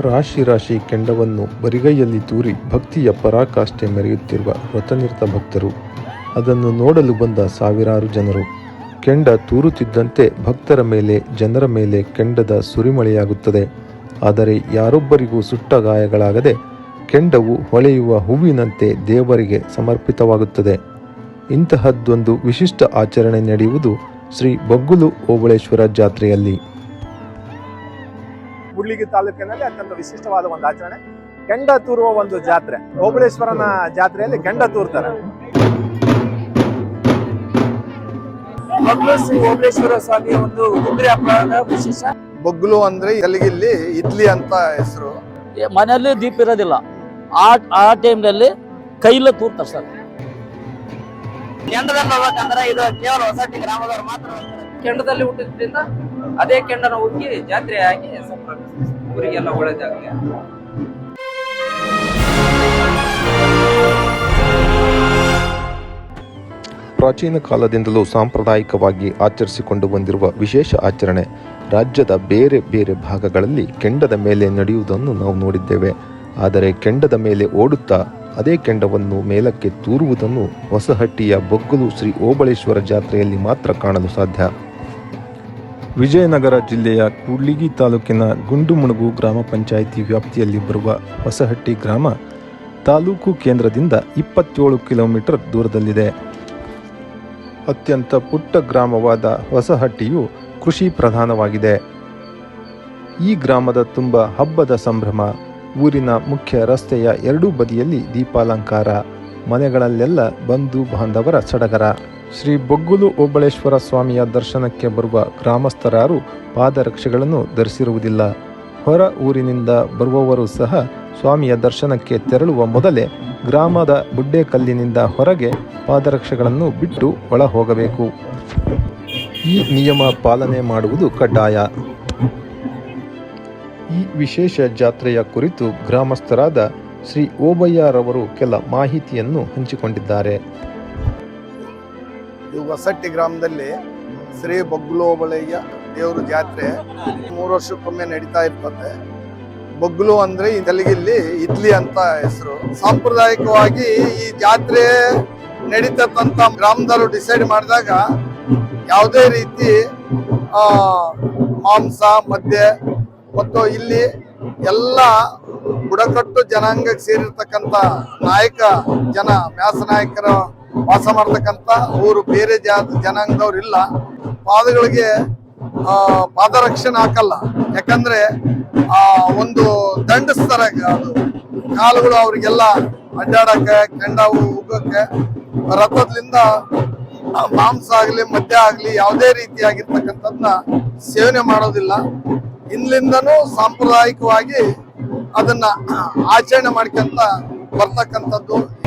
ರಾಶಿ ರಾಶಿ ಕೆಂಡವನ್ನು ಬರಿಗೈಯಲ್ಲಿ ತೂರಿ ಭಕ್ತಿಯ ಪರಾಕಾಷ್ಠೆ ಮೆರೆಯುತ್ತಿರುವ ವ್ರತನಿರತ ಭಕ್ತರು. ಅದನ್ನು ನೋಡಲು ಬಂದ ಸಾವಿರಾರು ಜನರು. ಕೆಂಡ ತೂರುತ್ತಿದ್ದಂತೆ ಭಕ್ತರ ಮೇಲೆ, ಜನರ ಮೇಲೆ ಕೆಂಡದ ಸುರಿಮಳೆಯಾಗುತ್ತದೆ. ಆದರೆ ಯಾರೊಬ್ಬರಿಗೂ ಸುಟ್ಟ ಗಾಯಗಳಾಗದೆ ಕೆಂಡವು ಹೊಳೆಯುವ ಹೂವಿನಂತೆ ದೇವರಿಗೆ ಸಮರ್ಪಿತವಾಗುತ್ತದೆ. ಇಂತಹದ್ದೊಂದು ವಿಶಿಷ್ಟ ಆಚರಣೆ ನಡೆಯುವುದು ಶ್ರೀ ಬಗ್ಗುಲು ಓಬಳೇಶ್ವರ ಜಾತ್ರೆಯಲ್ಲಿ. ಕೂಡ್ಲಿಗಿ ತಾಲೂಕಿನಲ್ಲಿ ಅತ್ಯಂತ ವಿಶಿಷ್ಟವಾದ ಒಂದು ಆಚರಣೆ. ಕೆಂಡ ತೂರುವ ಒಂದು ಜಾತ್ರೆ. ಓಬಳೇಶ್ವರನ ಜಾತ್ರೆಯಲ್ಲಿ ಕೆಂಡ ತೂರ್ತಾರೆ ಮಗ್ಳು ಶ್ರೀ ಓಬಳೇಶ್ವರ ಸ್ವಾಮಿಯ ಒಂದು ಹಬ್ಬದ ವಿಶೇಷ. ಬೊಗ್ಲು ಅಂದ್ರೆ ಇಲ್ಲಿ ಇಡ್ಲಿ ಅಂತ ಹೆಸರು. ಮನೆಯಲ್ಲಿ ದೀಪ ಇರೋದಿಲ್ಲ. ಆ ಆ ಟೈಮ್ನಲ್ಲಿ ಕೈಲ ತೂರ್ತಾರೆ ಸರ್. ಕೆಂಡದಲ್ಲಿ ಹೋಗ್ಬೇಕಂದ್ರೆ ಇದು ಕೇವಲ ಹೊಸಟಿ ಗ್ರಾಮದವ್ರು ಮಾತ್ರ. ಕೆಂಡದಲ್ಲಿ ಹುಟ್ಟಿದ್ರಿಂದ ಅದೇ ಕೆಂಡನ ಉಗ್ಗಿ ಜಾತ್ರೆ ಆಗಿ ಊರಿಗೆಲ್ಲ ಒಳ್ಳೇದಾಗಲಿ. ಪ್ರಾಚೀನ ಕಾಲದಿಂದಲೂ ಸಾಂಪ್ರದಾಯಿಕವಾಗಿ ಆಚರಿಸಿಕೊಂಡು ಬಂದಿರುವ ವಿಶೇಷ ಆಚರಣೆ, ರಾಜ್ಯದ ಬೇರೆ ಬೇರೆ ಭಾಗಗಳಲ್ಲಿ ಕೆಂಡದ ಮೇಲೆ ನಡೆಯುವುದನ್ನು ನಾವು ನೋಡಿದ್ದೇವೆ. ಆದರೆ ಕೆಂಡದ ಮೇಲೆ ಓಡುತ್ತಾ ಅದೇ ಕೆಂಡವನ್ನು ಮೇಲಕ್ಕೆ ತೂರುವುದನ್ನು ಹೊಸಹಟ್ಟಿಯ ಬೊಗ್ಗಲು ಶ್ರೀ ಓಬಳೇಶ್ವರ ಜಾತ್ರೆಯಲ್ಲಿ ಮಾತ್ರ ಕಾಣಲು ಸಾಧ್ಯ. ವಿಜಯನಗರ ಜಿಲ್ಲೆಯ ಕೂಡ್ಲಿಗಿ ತಾಲೂಕಿನ ಗುಂಡುಮುಣಗು ಗ್ರಾಮ ಪಂಚಾಯಿತಿ ವ್ಯಾಪ್ತಿಯಲ್ಲಿ ಬರುವ ಹೊಸಹಟ್ಟಿ ಗ್ರಾಮ ತಾಲೂಕು ಕೇಂದ್ರದಿಂದ ಇಪ್ಪತ್ತೇಳು ಕಿಲೋಮೀಟರ್ ದೂರದಲ್ಲಿದೆ. ಅತ್ಯಂತ ಪುಟ್ಟ ಗ್ರಾಮವಾದ ಹೊಸಹಟ್ಟಿಯು ಕೃಷಿ ಪ್ರಧಾನವಾಗಿದೆ. ಈ ಗ್ರಾಮದ ತುಂಬ ಹಬ್ಬದ ಸಂಭ್ರಮ, ಊರಿನ ಮುಖ್ಯ ರಸ್ತೆಯ ಎರಡೂ ಬದಿಯಲ್ಲಿ ದೀಪಾಲಂಕಾರ, ಮನೆಗಳಲ್ಲೆಲ್ಲ ಬಂಧು ಬಾಂಧವರ ಸಡಗರ. ಶ್ರೀ ಬೊಗ್ಗುಲು ಓಬಳೇಶ್ವರ ಸ್ವಾಮಿಯ ದರ್ಶನಕ್ಕೆ ಬರುವ ಗ್ರಾಮಸ್ಥರಾರು ಪಾದರಕ್ಷೆಗಳನ್ನು ಧರಿಸಿರುವುದಿಲ್ಲ. ಹೊರ ಊರಿನಿಂದ ಬರುವವರು ಸಹ ಸ್ವಾಮಿಯ ದರ್ಶನಕ್ಕೆ ತೆರಳುವ ಮೊದಲೇ ಗ್ರಾಮದ ಬುಡ್ಡೆಕಲ್ಲಿನಿಂದ ಹೊರಗೆ ಪಾದರಕ್ಷೆಗಳನ್ನು ಬಿಟ್ಟು ಒಳ ಹೋಗಬೇಕು ಈ ನಿಯಮ ಪಾಲನೆ ಮಾಡುವುದು ಕಡ್ಡಾಯ. ಈ ವಿಶೇಷ ಜಾತ್ರೆಯ ಕುರಿತು ಗ್ರಾಮಸ್ಥರಾದ ಶ್ರೀ ಓಬಯ್ಯರವರು ಕೆಲ ಮಾಹಿತಿಯನ್ನು ಹಂಚಿಕೊಂಡಿದ್ದಾರೆ. ಈ ಹೊಸಟ್ಟಿ ಗ್ರಾಮದಲ್ಲಿ ಶ್ರೀ ಬಗ್ಲೋಬಳಯ್ಯ ದೇವರು ಜಾತ್ರೆ. ಮೂರು ವರ್ಷಕ್ಕೊಮ್ಮೆ ನಡೀತಾ ಇರ್ತದೆ. ಬಗ್ಲು ಅಂದ್ರೆ ತೆಲುಗಿಲ್ಲಿ ಇಡ್ಲಿ ಅಂತ ಹೆಸರು. ಸಾಂಪ್ರದಾಯಿಕವಾಗಿ ಈ ಜಾತ್ರೆ ನಡೀತಕ್ಕಂತ ಗ್ರಾಮದವರು ಡಿಸೈಡ್ ಮಾಡಿದಾಗ ಯಾವುದೇ ರೀತಿ ಮಾಂಸ, ಮದ್ಯ, ಮತ್ತು ಇಲ್ಲಿ ಎಲ್ಲ ಬುಡಕಟ್ಟು ಜನಾಂಗಕ್ಕೆ ಸೇರಿರ್ತಕ್ಕಂಥ ನಾಯಕ ಜನ ವ್ಯಾಸ ನಾಯಕರ ವಾಸ ಮಾಡ್ತಕ್ಕಂಥ ಊರು ಬೇರೆ ಜಾತಿ ಜನಾಂಗದವ್ರು ಇಲ್ಲ. ಪಾದಗಳಿಗೆ ಪಾದರಕ್ಷಣೆ ಹಾಕಲ್ಲ. ಯಾಕಂದ್ರೆ, ಆ, ಒಂದು ದಂಡಿಸ್ತಾರೆ ಅದು. ಕಾಲುಗಳು ಅವ್ರಿಗೆಲ್ಲ ಅಡ್ಡಾಡಕ್ಕೆ, ಕೆಂಡ ಉಗ್ಗಕ್ಕೆ ರಥದಿಂದ ಮಾಂಸ ಆಗಲಿ, ಮದ್ಯ ಆಗಲಿ, ಯಾವುದೇ ರೀತಿಯಾಗಿರ್ತಕ್ಕಂಥದ್ನ ಸೇವನೆ ಮಾಡೋದಿಲ್ಲ. ಇಲ್ಲಿಂದನೂ ಸಾಂಪ್ರದಾಯಿಕವಾಗಿ ಅದನ್ನ ಆಚರಣೆ ಮಾಡ್ಕೊಂತ ಬರ್ತಕ್ಕಂಥದ್ದು.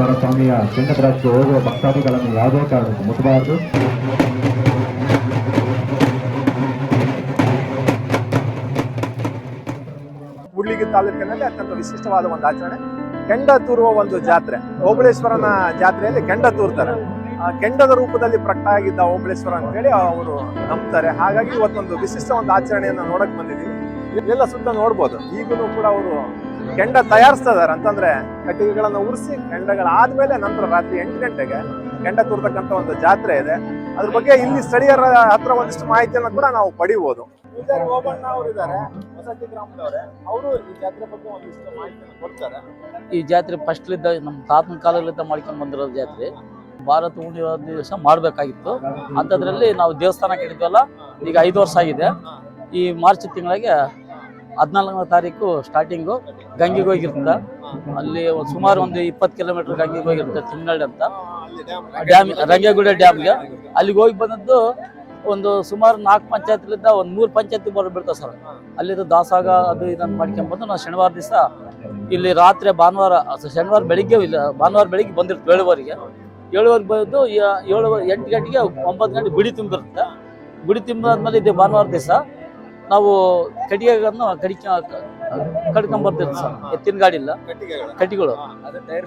ಈಶ್ವರ ಸ್ವಾಮಿಯ ಕೆಂಡದ್ರಾಕ್ಷಿ ಹೋಗುವ ಭಕ್ತಾದಿಗಳನ್ನು ಯಾವುದೇ ಕಾರಣಕ್ಕೂ ಮುಟ್ಟಬಾರದು. ಕೂಡ್ಲಿಗಿ ತಾಲೂಕಿನಲ್ಲಿ ಅತ್ಯಂತ ವಿಶಿಷ್ಟವಾದ ಒಂದು ಆಚರಣೆ. ಕೆಂಡ ತೂರುವ ಒಂದು ಜಾತ್ರೆ. ಓಬಳೇಶ್ವರನ ಜಾತ್ರೆಯಲ್ಲಿ ಕೆಂಡ ತೂರ್ತಾರೆ. ಆ ಕೆಂಡದ ರೂಪದಲ್ಲಿ ಪ್ರಕಟ ಆಗಿದ್ದ ಓಬಳೇಶ್ವರ ಅಂತ ಹೇಳಿ ಅವರು ನಂಬ್ತಾರೆ. ಹಾಗಾಗಿ ಇವತ್ತೊಂದು ವಿಶಿಷ್ಟ ಒಂದು ಆಚರಣೆಯನ್ನು ನೋಡಕ್ ಬಂದಿದ್ದೀವಿ. ಇಲ್ಲೆಲ್ಲ ಸುತ್ತ ನೋಡ್ಬೋದು. ಈಗಲೂ ಕೂಡ ಅವರು ಕೆಂಡ ತಯಾರಿಸ್ತಾ ಇದಾರೆ ಅಂತಂದ್ರೆ ಕಟ್ಟಿಗೆಗಳನ್ನು ಉರಿಸಿ ಕೆಂಡಗಳಾದ್ಮೇಲೆ ನಂತರ ರಾತ್ರಿ ಎಂಟು ಗಂಟೆಗೆ ಕೆಂಡ ತೂರ್ತಕ್ಕಂಥ ಒಂದು ಜಾತ್ರೆ ಇದೆ. ಅದ್ರ ಬಗ್ಗೆ ಇಲ್ಲಿ ಸ್ಥಳೀಯರ ಹತ್ರ ಒಂದಿಷ್ಟು ಮಾಹಿತಿಯನ್ನು ಕೂಡ ನಾವು ಪಡಿಬಹುದು ಪೂಜಾರಿ ಓಬಣ್ಣ ಅವರು ಇದ್ದಾರೆ ಹೊಸಟ್ಟಿ ಗ್ರಾಮದವರೇ. ಅವರು ಈ ಜಾತ್ರೆ ಬಗ್ಗೆ ಒಂದಿಷ್ಟು ಮಾಹಿತಿಯನ್ನು ಕೊಡ್ತಾರೆ. ಈ ಜಾತ್ರೆ ಫಸ್ಟ್ಲಿದ್ದ ನಮ್ಮ ತಾತನ ಕಾಲದಲ್ಲಿದ್ದ ಮಾಡ್ಕೊಂಡು ಬಂದಿರೋ ಜಾತ್ರೆ. ಭಾರತ ಉಣಿಯೋ ದಿವಸ ಮಾಡಬೇಕಾಗಿತ್ತು. ಅಂಥದ್ರಲ್ಲಿ ನಾವು ದೇವಸ್ಥಾನ ಕಟ್ಟಿದ್ವಲ್ಲ ಈಗ ಐದು ವರ್ಷ ಆಗಿದೆ. ಈ ಮಾರ್ಚ್ ತಿಂಗಳಿಗೆ ಹದಿನಾಲ್ಕನೇ ತಾರೀಕು ಸ್ಟಾರ್ಟಿಂಗು ಗಂಗೆಗೆ ಹೋಗಿರುತ್ತೆ ಅಲ್ಲಿ ಸುಮಾರು ಒಂದು ಇಪ್ಪತ್ತು ಕಿಲೋಮೀಟರ್ ಗಂಗೆಗೆ ಹೋಗಿರ್ತದೆ ತಿಮ್ನಳ್ಳಿ ಅಂತ. ಡ್ಯಾಮ್ ರಂಗೇಗುಡೆ ಡ್ಯಾಮ್ಗೆ ಅಲ್ಲಿಗೆ ಹೋಗಿ ಬಂದದ್ದು ಒಂದು ಸುಮಾರು ನಾಲ್ಕು ಪಂಚಾಯತ್ಲಿಂದ ಒಂದು ಮೂರು ಪಂಚಾಯತಿ ಬರೋ ಬೀಳ್ತಾವೆ ಸರ್. ಅಲ್ಲಿದ್ದು ದಾಸಾಗ ಅದು ಇದನ್ನು ಮಾಡ್ಕೊಂಬಂದು ನಾವು ಶನಿವಾರ ದಿವಸ ಇಲ್ಲಿ ರಾತ್ರಿ ಭಾನುವಾರ ಶನಿವಾರ ಬೆಳಿಗ್ಗೆ ಇಲ್ಲ, ಭಾನುವಾರ ಬೆಳಿಗ್ಗೆ ಬಂದಿರ್ತೀವಿ ಏಳುವರೆಗೆ. ಏಳುವರೆಗೆ ಬಂದು ಯ- ಏಳು ಎಂಟು ಗಂಟೆಗೆ ಒಂಬತ್ತು ಗಂಟೆ ಗುಡಿ ತುಂಬಿರುತ್ತೆ. ಗುಡಿ ತುಂಬಿದ್ಮೇಲೆ ಇದು ಭಾನುವಾರ ದಿವಸ ನಾವು ಕಟ್ಟಿಗೆಗಳನ್ನು ಕಡಿಕ ಕಡ್ಕೊಂಡ್ ಬರ್ತಿದ್ರು ಸರ್. ಎತ್ತಿನ ಗಾಡಿ ಇಲ್ಲ ಕಟ್ಟಿಗಳು ಟೈರ್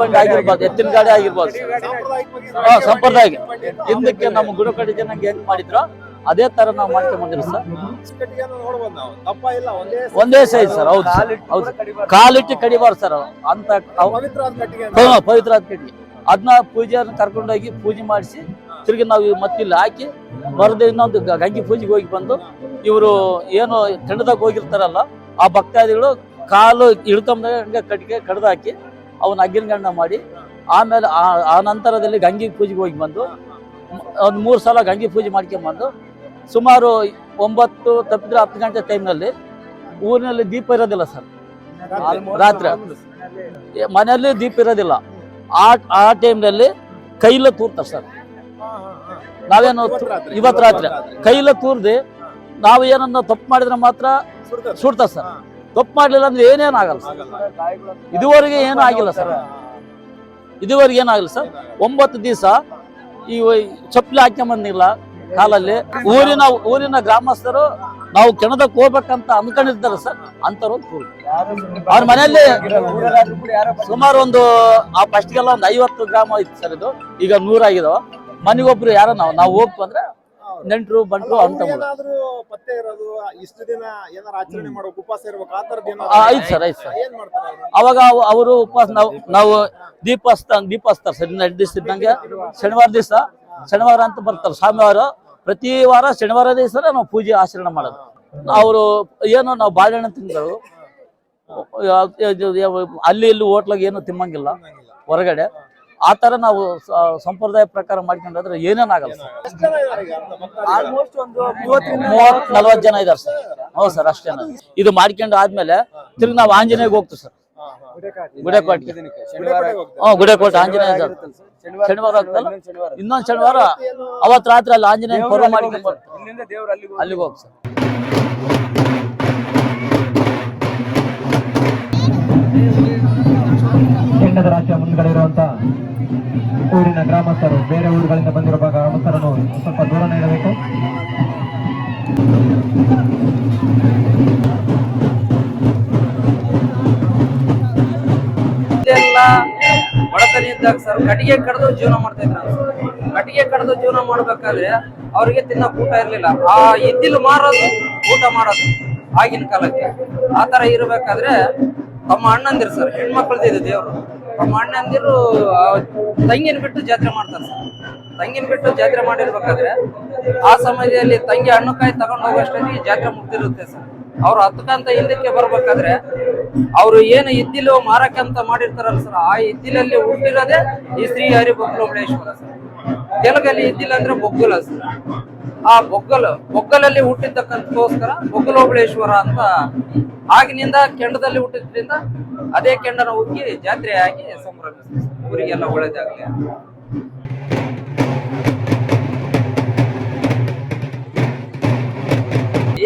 ಬಂಡ್ ಆಗಿರ್ಬೋದು ಎತ್ತಿನ ಗಾಡಿ ಆಗಿರ್ಬೋದು ಹಾ ಸಂಪ್ರದಾಯ ಹಿಂದಕ್ಕೆ ನಮ್ಮ ಗುರುಕಡೆ ಜನ ಹೆಂಗ್ ಮಾಡಿದ್ರು ಅದೇ ತರ ನಾವು ಮಾಡ್ಕೊಂಡ್ ಬಂದಿರೋ ಸರ್. ಒಂದೇ ಸೈಜ್ ಸರ್ ಹೌದು ಸರ್ ಹೌದು ಕಾಲಿಟ್ಟು ಕಡಿಬಾರ್ದು ಸರ್ ಅಂತ ಪವಿತ್ರ ಕಟ್ಟಿಗೆ ಅದನ್ನ ಪೂಜೆಯನ್ನು ಕರ್ಕೊಂಡೋಗಿ ಪೂಜೆ ಮಾಡಿಸಿ ತಿರುಗಿ ನಾವು ಮತ್ತಿಲ್ಲಿ ಹಾಕಿ ಮರದ ಇನ್ನೊಂದು ಗಂಗೆ ಪೂಜೆಗೆ ಹೋಗಿ ಬಂದು ಇವರು ಏನು ಕೆಣದಾಗ ಹೋಗಿರ್ತಾರಲ್ಲ, ಆ ಭಕ್ತಾದಿಗಳು ಕಾಲು ಇಳ್ಕೊಂಬ ಹಂಗೆ ಕಟ್ಟಿಗೆ ಕಡ್ದು ಹಾಕಿ ಅಗ್ಗಿನ ಗಂಡ ಮಾಡಿ, ಆಮೇಲೆ ಆ ಆ ನಂತರದಲ್ಲಿ ಗಂಗೆ ಪೂಜೆಗೆ ಹೋಗಿ ಬಂದು, ಒಂದು ಮೂರು ಸಲ ಗಂಗೆ ಪೂಜೆ ಮಾಡ್ಕೊಂಬಂದು ಸುಮಾರು ಒಂಬತ್ತು ತಪ್ಪಿದ್ರೆ ಹತ್ತು ಗಂಟೆ ಟೈಮ್ನಲ್ಲಿ ಊರಿನಲ್ಲಿ ದೀಪ ಇರೋದಿಲ್ಲ ಸರ್. ರಾತ್ರಿ. ಮನೆಯಲ್ಲಿ ದೀಪ ಇರೋದಿಲ್ಲ. ಆ ಆ ಟೈಮ್ನಲ್ಲಿ ಕೈಲ ತೂರ್ತಾರೆ ಸರ್. ನಾವೇನು ಇವತ್ತ ರಾತ್ರಿ. ಕೈಲ ತೂರ್ದಿ ನಾವು ಏನನ್ನ ತಪ್ಪು ಮಾಡಿದ್ರೆ ಮಾತ್ರ ಸುಡ್ತಾರೆ. ಸರ್. ತಪ್ಪು ಮಾಡ್ಲಿಲ್ಲ ಅಂದ್ರೆ ಏನೇನು ಆಗಲ್ಲ ಸರ್. ಇದುವರೆಗೆ ಏನೂ ಆಗಿಲ್ಲ ಸರ್. ಇದುವರೆಗೆ ಏನಾಗಲ್ಲ ಸರ್. ಒಂಬತ್ತು ದಿವಸ ಈ ಚಪ್ಪಲಿ ಹಾಕ್ಕೊಂಬಂದಿಲ್ಲ ಕಾಲಲ್ಲಿ. ಊರಿನ ಊರಿನ ಗ್ರಾಮಸ್ಥರು ನಾವು ಕೆಣದಕ್ಕೆ ಹೋಗ್ಬೇಕಂತ ಅನ್ಕೊಂಡಿರ್ತಾರೆ ಸರ್. ಅಂತವ್ರು ಅವ್ರ ಮನೆಯಲ್ಲಿ ಸುಮಾರು ಒಂದು ಆ ಫಸ್ಟ್ಗೆಲ್ಲ ಒಂದು ಐವತ್ತು ಗ್ರಾಮ ಇತ್ತು ಸರ್ ಇದು. ಈಗ ನೂರಾಗಿದಾವ. ಮನೆಗೊಬ್ರು ಯಾರೋ ನಾವು ನಾವು ಹೋಗ್ತು ಅಂದ್ರೆ ನೆಂಟರು ಬಂಟರು ಅಂತ ಏನಾದ್ರೂ ಪತ್ತೆ ಇರೋದು ಇಷ್ಟು ದಿನ ಏನಾರ ಆಚರಣೆ ಮಾಡೋ ಉಪವಾಸ ಇರ್ಬೇಕು ಆ ತರದ್ ಆ, ಐತ್ ಸರ್ ಆಯ್ತು ಸರ್. ಏನ್ ಮಾಡ್ತಾರೆ ಅವ್ರು? ಅವಾಗ ಅವ- ಅವರು ಉಪವಾಸ ನಾವು ನಾವು ದೀಪ ದೀಪ ಹಚ್ತಾರೆ ಸರ್ ಇನ್ನು ಎರಡು ದಿವಸ ಇದ್ದಂಗೆ ಶನಿವಾರ ದಿವಸ ಶನಿವಾರ ಅಂತ ಬರ್ತಾರೆ. ಸ್ವಾಮಿವಾರ ಪ್ರತಿ ವಾರ ಶನಿವಾರ ದಿವಸ ನಾವು ಪೂಜೆ ಆಚರಣೆ ಮಾಡೋದು. ಅವರು ಏನು ನಾವು ಬಾಳೆಹಣ್ಣು ತಿಂದರು. ಅಲ್ಲಿ ಇಲ್ಲಿ ಹೋಟ್ಲಾಗ ಏನು ತಿಮ್ಮಂಗಿಲ್ಲ. ಹೊರಗಡೆ. ಆ ತರ ನಾವು ಸಂಪ್ರದಾಯ ಪ್ರಕಾರ ಮಾಡ್ಕೊಂಡ್ರೆ ಏನೇನಾಗಲ್ಲ ಸರ್? ಆಲ್ಮೋಸ್ಟ್ ಒಂದು ಮೂವತ್ ನಲ್ವತ್ ಜನ ಇದಾರೆ ಸರ್. ಹೌದು ಸರ್ ಅಷ್ಟೇ ಇದು ಮಾಡ್ಕೊಂಡು ಆದ್ಮೇಲೆ ತಿರ್ಗಿ ನಾವು ಆಂಜನೇಯಗೆ ಹೋಗ್ತೀವಿ sir. Gudekote. Hmm Gudekote Anjaneya sir. ಶನಿವಾರ ಆಗ್ತಲ್ಲ? ಇನ್ನೊಂದ್ ಶನಿವಾರ ಅವತ್ ರಾತ್ರಿ ಅಲ್ಲಿ ಆಂಜನೇಯ ಪರ್ವ ಮಾಡ್ಕೊಂಡ್ ಅಲ್ಲಿಗೆ ಹೋಗ್ ಸರ್. ಕೆಂಡದ ರಾಜ್ಯ ಮುಂದ್ಗಡೆ ಇರುವಂತ ಊರಿನ ಗ್ರಾಮಸ್ಥರು, ಬೇರೆ ಊರುಗಳಿಂದ ಬಂದಿರುವ ಗ್ರಾಮಸ್ಥರನ್ನು ಸ್ವಲ್ಪ ಇರಬೇಕು ಇದೆಲ್ಲ ಬಡತನ ಇದ್ದಾಗ ಸರ್ ಕಟ್ಟಿಗೆ ಕಡ್ದು ಜೀವನ ಮಾಡ್ತಾ ಇದ್ರು ಕಟ್ಟಿಗೆ ಕಡ್ದು ಜೀವನ ಮಾಡ್ಬೇಕಾದ್ರೆ ಅವ್ರಿಗೆ ತಿನ್ನಕ್ ಊಟ ಇರ್ಲಿಲ್ಲ. ಆ ಇದ್ದಿಲು ಮಾರೋದು, ಊಟ ಮಾಡೋದು ಆಗಿನ ಕಾಲಕ್ಕೆ. ಆತರ ತರ ಇರ್ಬೇಕಾದ್ರೆ ತಮ್ಮ ಅಣ್ಣಂದಿರು ಸರ್ ಹೆಣ್ಮಕ್ಳದ್ದು ಇದು ದೇವ್ರು. ತಮ್ಮ ಅಣ್ಣಂದಿರು ತಂಗಿನ ಬಿಟ್ಟು ಜಾತ್ರೆ ಮಾಡ್ತಾರೆ ಸರ್. ತಂಗಿನ ಬಿಟ್ಟು ಜಾತ್ರೆ ಮಾಡಿರ್ಬೇಕಾದ್ರೆ ಆ ಸಮಯದಲ್ಲಿ ತಂಗಿ ಹಣ್ಣುಕಾಯಿ ತಗೊಂಡು ಹೋಗೋಷ್ಟರಲ್ಲಿ ಜಾತ್ರೆ ಮುಗ್ದಿರುತ್ತೆ ಸರ್. ಅವ್ರು ಹತ್ಕಂತ ಹಿಂದಕ್ಕೆ ಬರ್ಬೇಕಾದ್ರೆ ಅವ್ರು ಏನು ಇದ್ದಿಲು ಮಾರಕ್ಕಂತ ಮಾಡಿರ್ತಾರಲ್ಲ ಸರ್, ಆ ಇದ್ದಿಲಲ್ಲಿ ಹುಟ್ಟಿರೋದೇ ಈ ಶ್ರೀ ಹರಿ ಬೊಗ್ಲೋಬಳೇಶ್ವರ ಸರ್ ತೆಲುಗಲ್ಲಿ ಇದ್ದಿಲ್ಲ ಅಂದ್ರೆ ಬೊಗ್ಗುಲ ಸರ್ ಆ ಬೊಗ್ಗಲು, ಬೊಗ್ಗಲಲ್ಲಿ ಹುಟ್ಟಿದ್ದಕ್ಕಂತಕ್ಕೋಸ್ಕರ ಬೊಗ್ಗಲೋಬಳೇಶ್ವರ ಅಂತ ಆಗಿನಿಂದ ಕೆಂಡದಲ್ಲಿ ಹುಟ್ಟಿದ್ರಿಂದ ಅದೇ ಕೆಂಡನ ಉಗ್ಗಿ ಜಾತ್ರೆ ಆಗಿ ಸಂಭ್ರಮಿಸ್ತಾರೆ. ಊರಿಗೆಲ್ಲ ಒಳ್ಳೇದಾಗ್ಲಿ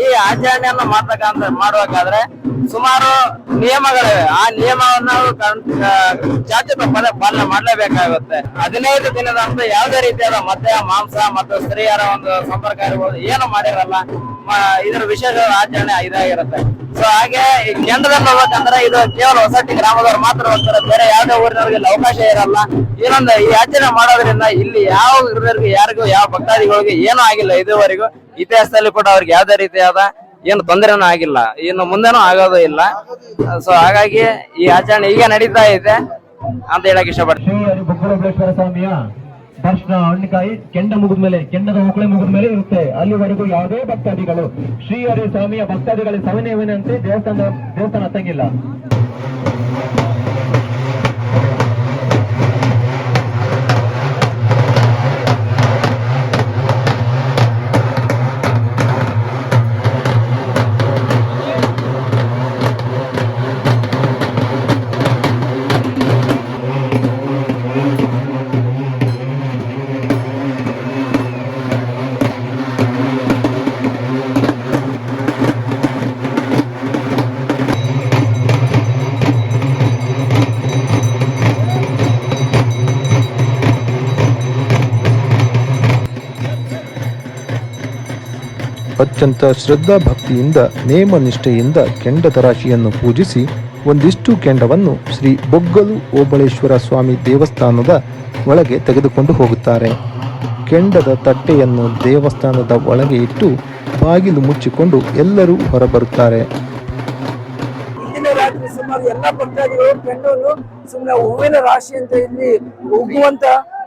ಈ ಆಚರಣೆಯನ್ನ ಮಾಡ್ತಕ್ಕಂತ ಮಾಡ್ಬೇಕಾದ್ರೆ ಸುಮಾರು ನಿಯಮಗಳಿವೆ. ಆ ನಿಯಮವನ್ನು ಪದ ಪಾಲನೆ ಮಾಡಲೇಬೇಕಾಗುತ್ತೆ. ಹದಿನೈದು ದಿನದಂತ ಯಾವುದೇ ರೀತಿಯಾದ ಮದ್ಯ, ಮಾಂಸ ಮತ್ತು ಸ್ತ್ರೀಯರ ಒಂದು ಸಂಪರ್ಕ ಇರ್ಬೋದು, ಏನು ಮಾಡಿರಲ್ಲ ಇದರ ವಿಶೇಷ ಆಚರಣೆ ಇದಾಗಿರುತ್ತೆ. ಸೊ ಹಾಗೆ ಈ ಕೇಂದ್ರದಲ್ಲಿ ಹೋಗ್ಬೇಕಂದ್ರೆ ಇದು ಕೇವಲ ಹೊಸಟ್ಟಿ ಗ್ರಾಮದವ್ರು ಮಾತ್ರ ಹೋಗ್ತಾರೆ. ಬೇರೆ ಯಾವುದೇ ಊರಿನವ್ರಿಗೆ ಅವಕಾಶ ಇರಲ್ಲ. ಇನ್ನೊಂದು ಈ ಆಚರಣೆ ಮಾಡೋದ್ರಿಂದ ಇಲ್ಲಿ ಯಾವ ಯಾರಿಗೂ, ಯಾವ ಭಕ್ತಾದಿಗಳಿಗೆ ಏನೂ ಆಗಿಲ್ಲ ಇದುವರೆಗೂ. ಇತಿಹಾಸದಲ್ಲಿ ಕೂಡ ಅವ್ರಿಗೆ ಯಾವ್ದೇ ರೀತಿಯಾದ ಏನು ತೊಂದರೆನೂ ಆಗಿಲ್ಲ. ಇನ್ನು ಮುಂದೆನೂ ಆಗೋದು ಇಲ್ಲ. ಸೊ ಹಾಗಾಗಿ ಈ ಆಚರಣೆ ಈಗ ನಡೀತಾ ಇದೆ ಅಂತ ಹೇಳಕ್ ಇಷ್ಟಪಡ್ತೀನಿ. ಸ್ವಾಮಿಯ ದರ್ಶನ ಹಣ್ಣಿಕಾಯಿ ಕೆಂಡ ಮುಗಿದ ಮೇಲೆ, ಕೆಂಡದ ಹೊಕ್ಕಳೆ ಮುಗಿದ ಮೇಲೆ ಇರುತ್ತೆ. ಅಲ್ಲಿವರೆಗೂ ಯಾವುದೇ ಭಕ್ತಾದಿಗಳು, ಶ್ರೀ ಹರಿ ಸ್ವಾಮಿಯ ಭಕ್ತಾದಿಗಳ ಸವನೇವನಂತೆ ದೇವಸ್ಥಾನ ದೇವಸ್ಥಾನ ಹತ್ತಂಗಿಲ್ಲ. ಅತ್ಯಂತ ಶ್ರದ್ಧಾ ಭಕ್ತಿಯಿಂದ ನೇಮ ನಿಷ್ಠೆಯಿಂದ ಕೆಂಡದ ರಾಶಿಯನ್ನು ಪೂಜಿಸಿ, ಒಂದಿಷ್ಟು ಕೆಂಡವನ್ನು ಶ್ರೀ ಬೊಗ್ಗಲು ಓಬಳೇಶ್ವರ ಸ್ವಾಮಿ ದೇವಸ್ಥಾನದ ಒಳಗೆ ತೆಗೆದುಕೊಂಡು ಹೋಗುತ್ತಾರೆ. ಕೆಂಡದ ತಟ್ಟೆಯನ್ನು ದೇವಸ್ಥಾನದ ಒಳಗೆ ಇಟ್ಟು ಬಾಗಿಲು ಮುಚ್ಚಿಕೊಂಡು ಎಲ್ಲರೂ ಹೊರಬರುತ್ತಾರೆ. ಸುಮಾರು ಎಲ್ಲ ಭಕ್ತಾದಿಗಳು ಕೆಂಡವನ್ನು ಸುಮ್ಮನೆ ಹೂವಿನ ರಾಶಿ ಅಂತ ಇಲ್ಲಿ ಉಗ್ಗುವಂತ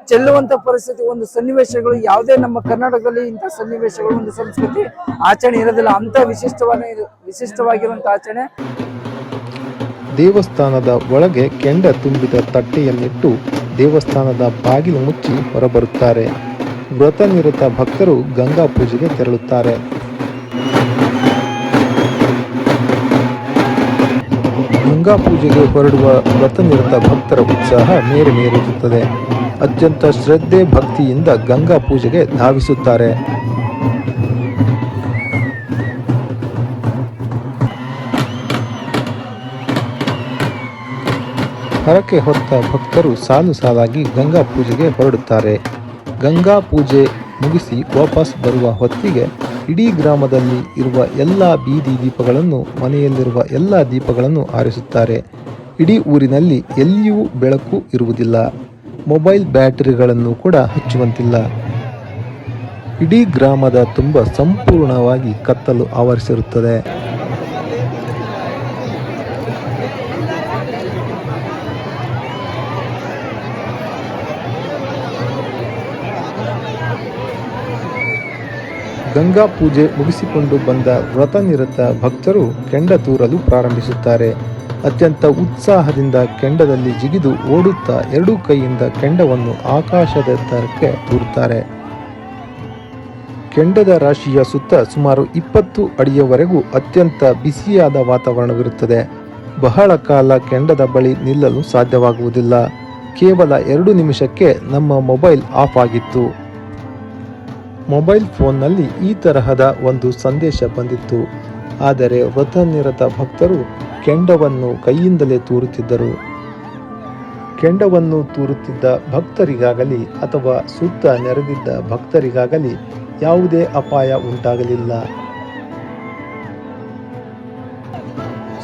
ಚೆಲ್ಲುವಂತ ಪರಿಸ್ಥಿತಿ, ಒಂದು ಸನ್ನಿವೇಶಗಳು, ಯಾವುದೇ ನಮ್ಮ ಕರ್ನಾಟಕದಲ್ಲಿ ಇಂಥ ಸನ್ನಿವೇಶಗಳು, ಒಂದು ಸಂಸ್ಕೃತಿ ಆಚರಣೆ ಇರೋದಿಲ್ಲ. ಅಂತ ವಿಶಿಷ್ಟವಾದ ಇದು ವಿಶಿಷ್ಟವಾಗಿರುವಂತ ಆಚರಣೆ. ದೇವಸ್ಥಾನದ ಒಳಗೆ ಕೆಂಡ ತುಂಬಿದ ತಟ್ಟೆಯನ್ನಿಟ್ಟು ದೇವಸ್ಥಾನದ ಬಾಗಿಲು ಮುಚ್ಚಿ ಹೊರಬರುತ್ತಾರೆ. ವ್ರತ ನಿರತ ಭಕ್ತರು ಗಂಗಾ ಪೂಜೆಗೆ ತೆರಳುತ್ತಾರೆ. ಗಂಗಾ ಪೂಜೆಗೆ ಹೊರಡುವ ವ್ರತ ನಿರತ ಭಕ್ತರ ಉತ್ಸಾಹ ಮೇರೆ ಮೇರುತ್ತದೆ ಅತ್ಯಂತ ಶ್ರದ್ಧೆ ಭಕ್ತಿಯಿಂದ ಗಂಗಾ ಪೂಜೆಗೆ ಧಾವಿಸುತ್ತಾರೆ. ಹರಕೆ ಹೊತ್ತ ಭಕ್ತರು ಸಾಲು ಸಾಲಾಗಿ ಗಂಗಾ ಪೂಜೆಗೆ ಹೊರಡುತ್ತಾರೆ. ಗಂಗಾ ಪೂಜೆ ಮುಗಿಸಿ ವಾಪಸ್ ಬರುವ ಹೊತ್ತಿಗೆ ಇಡೀ ಗ್ರಾಮದಲ್ಲಿ ಇರುವ ಎಲ್ಲ ಬೀದಿ ದೀಪಗಳನ್ನು ಮನೆಯಲ್ಲಿರುವ ಎಲ್ಲ ದೀಪಗಳನ್ನು ಆರಿಸುತ್ತಾರೆ. ಇಡೀ ಊರಿನಲ್ಲಿ ಎಲ್ಲಿಯೂ ಬೆಳಕು ಇರುವುದಿಲ್ಲ. ಮೊಬೈಲ್ ಬ್ಯಾಟರಿಗಳನ್ನು ಕೂಡ ಹಚ್ಚುವಂತಿಲ್ಲ. ಇಡೀ ಗ್ರಾಮದ ತುಂಬ ಸಂಪೂರ್ಣವಾಗಿ ಕತ್ತಲು ಆವರಿಸಿರುತ್ತದೆ. ಗಂಗಾ ಪೂಜೆ ಮುಗಿಸಿಕೊಂಡು ಬಂದ ವ್ರತ ನಿರತ ಭಕ್ತರು ಕೆಂಡ ತೂರಲು ಪ್ರಾರಂಭಿಸುತ್ತಾರೆ. ಅತ್ಯಂತ ಉತ್ಸಾಹದಿಂದ ಕೆಂಡದಲ್ಲಿ ಜಿಗಿದು ಓಡುತ್ತಾ ಎರಡೂ ಕೈಯಿಂದ ಕೆಂಡವನ್ನು ಆಕಾಶದ ಎತ್ತರಕ್ಕೆ ತೂರುತ್ತಾರೆ. ಕೆಂಡದ ರಾಶಿಯ ಸುತ್ತ ಸುಮಾರು ಇಪ್ಪತ್ತು ಅಡಿಯವರೆಗೂ ಅತ್ಯಂತ ಬಿಸಿಯಾದ ವಾತಾವರಣವಿರುತ್ತದೆ. ಬಹಳ ಕಾಲ ಕೆಂಡದ ಬಳಿ ನಿಲ್ಲಲು ಸಾಧ್ಯವಾಗುವುದಿಲ್ಲ. ಕೇವಲ ಎರಡು ನಿಮಿಷಕ್ಕೆ ನಮ್ಮ ಮೊಬೈಲ್ ಆಫ್ ಆಗಿತ್ತು. ಮೊಬೈಲ್ ಫೋನ್ನಲ್ಲಿ ಈ ತರಹದ ಒಂದು ಸಂದೇಶ ಬಂದಿತ್ತು. ಆದರೆ ವ್ರತನಿರತ ಭಕ್ತರು ಕೆಂಡವನ್ನು ಕೈಯಿಂದಲೇ ತೂರುತ್ತಿದ್ದರು. ಕೆಂಡವನ್ನು ತೂರುತ್ತಿದ್ದ ಭಕ್ತರಿಗಾಗಲಿ ಅಥವಾ ಸುತ್ತ ನೆರೆದಿದ್ದ ಭಕ್ತರಿಗಾಗಲಿ ಯಾವುದೇ ಅಪಾಯ ಉಂಟಾಗಲಿಲ್ಲ.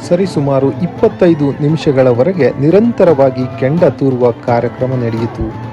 ಸರಿಸುಮಾರು ಇಪ್ಪತ್ತೈದು ನಿಮಿಷಗಳವರೆಗೆ ನಿರಂತರವಾಗಿ ಕೆಂಡ ತೂರುವ ಕಾರ್ಯಕ್ರಮ ನಡೆಯಿತು.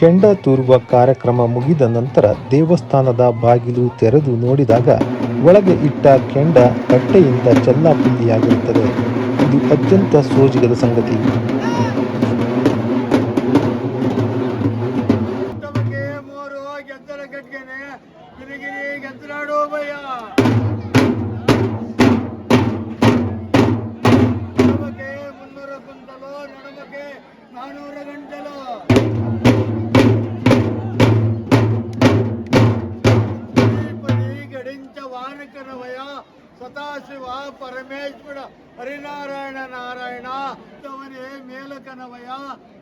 ಕೆಂಡ ತೂರುವ ಕಾರ್ಯಕ್ರಮ ಮುಗಿದ ನಂತರ ದೇವಸ್ಥಾನದ ಬಾಗಿಲು ತೆರೆದು ನೋಡಿದಾಗ ಒಳಗೆ ಇಟ್ಟ ಕೆಂಡ ಕಟ್ಟೆಯಿಂದ ಚೆಲ್ಲಾಪಿಲ್ಲಿಯಾಗಿರುತ್ತದೆ. ಇದು ಅತ್ಯಂತ ಸೋಜಿಗದ ಸಂಗತಿ. ಗಡಿಂಚ ವಾನಕನವಯ ಸದಾಶಿವ ಪರಮೇಶ್ವರ ಹರಿನಾರಾಯಣ ನಾರಾಯಣ ತವನೇ ಮೇಲಕನವಯ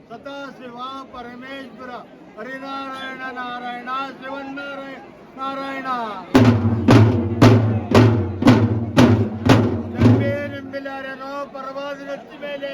ಸದಾಶಿವ ಪರಮೇಶ್ವರ ಹರಿನಾರಾಯಣ ನಾರಾಯಣ ಶಿವನಾರಾಯಣ ನಾರಾಯಣ ನಂಬಿ ನಿಂಬಿಲಾರೇನೋ ಪರವಾದ ನೆತ್ತಿ ಮೇಲೆ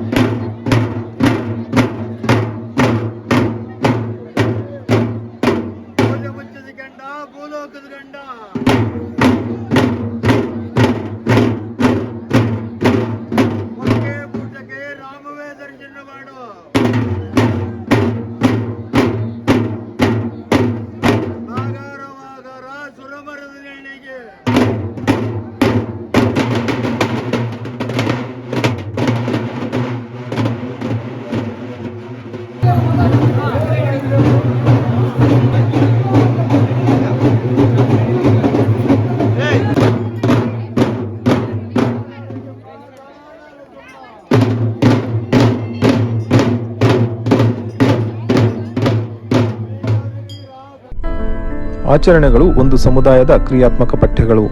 ಆಚರಣೆಗಳು ಒಂದು ಸಮುದಾಯದ ಕ್ರಿಯಾತ್ಮಕ ಪಠ್ಯಗಳು.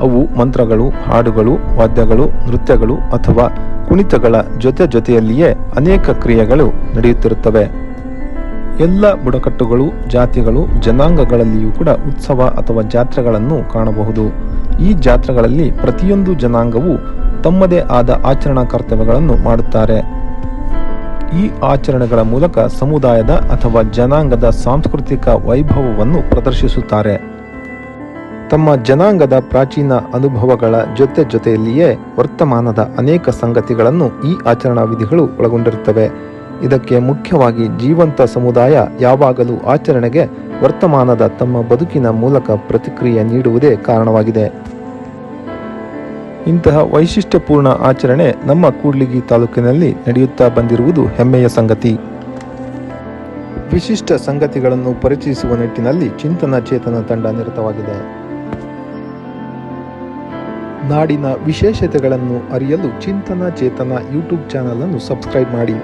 ಅವು ಮಂತ್ರಗಳು, ಹಾಡುಗಳು, ವಾದ್ಯಗಳು, ನೃತ್ಯಗಳು ಅಥವಾ ಕುಣಿತಗಳ ಜೊತೆ ಜೊತೆಯಲ್ಲಿಯೇ ಅನೇಕ ಕ್ರಿಯೆಗಳು ನಡೆಯುತ್ತಿರುತ್ತವೆ. ಎಲ್ಲ ಬುಡಕಟ್ಟುಗಳು, ಜಾತಿಗಳು, ಜನಾಂಗಗಳಲ್ಲಿಯೂ ಕೂಡ ಉತ್ಸವ ಅಥವಾ ಜಾತ್ರೆಗಳನ್ನು ಕಾಣಬಹುದು. ಈ ಜಾತ್ರೆಗಳಲ್ಲಿ ಪ್ರತಿಯೊಂದು ಜನಾಂಗವು ತಮ್ಮದೇ ಆದ ಆಚರಣಾ ಕರ್ತವ್ಯಗಳನ್ನು ಮಾಡುತ್ತಾರೆ. ಈ ಆಚರಣೆಗಳ ಮೂಲಕ ಸಮುದಾಯದ ಅಥವಾ ಜನಾಂಗದ ಸಾಂಸ್ಕೃತಿಕ ವೈಭವವನ್ನು ಪ್ರದರ್ಶಿಸುತ್ತಾರೆ. ತಮ್ಮ ಜನಾಂಗದ ಪ್ರಾಚೀನ ಅನುಭವಗಳ ಜೊತೆ ಜೊತೆಯಲ್ಲಿಯೇ ವರ್ತಮಾನದ ಅನೇಕ ಸಂಗತಿಗಳನ್ನು ಈ ಆಚರಣಾ ವಿಧಿಗಳು ಒಳಗೊಂಡಿರುತ್ತವೆ. ಇದಕ್ಕೆ ಮುಖ್ಯವಾಗಿ ಜೀವಂತ ಸಮುದಾಯ ಯಾವಾಗಲೂ ಆಚರಣೆಗೆ ವರ್ತಮಾನದ ತಮ್ಮ ಬದುಕಿನ ಮೂಲಕ ಪ್ರತಿಕ್ರಿಯೆ ನೀಡುವುದೇ ಕಾರಣವಾಗಿದೆ. ಇಂತಹ ವೈಶಿಷ್ಟ್ಯಪೂರ್ಣ ಆಚರಣೆ ನಮ್ಮ ಕೂಡ್ಲಿಗಿ ತಾಲೂಕಿನಲ್ಲಿ ನಡೆಯುತ್ತಾ ಬಂದಿರುವುದು ಹೆಮ್ಮೆಯ ಸಂಗತಿ. ವಿಶಿಷ್ಟ ಸಂಗತಿಗಳನ್ನು ಪರಿಚಯಿಸುವ ನಿಟ್ಟಿನಲ್ಲಿ ಚಿಂತನ ಚೇತನ ತಂಡ ನಿರತವಾಗಿದೆ. ನಾಡಿನ ವಿಶೇಷತೆಗಳನ್ನು ಅರಿಯಲು ಚಿಂತನ ಚೇತನ ಯೂಟ್ಯೂಬ್ ಚಾನಲ್ ಅನ್ನು ಸಬ್ಸ್ಕ್ರೈಬ್ ಮಾಡಿ.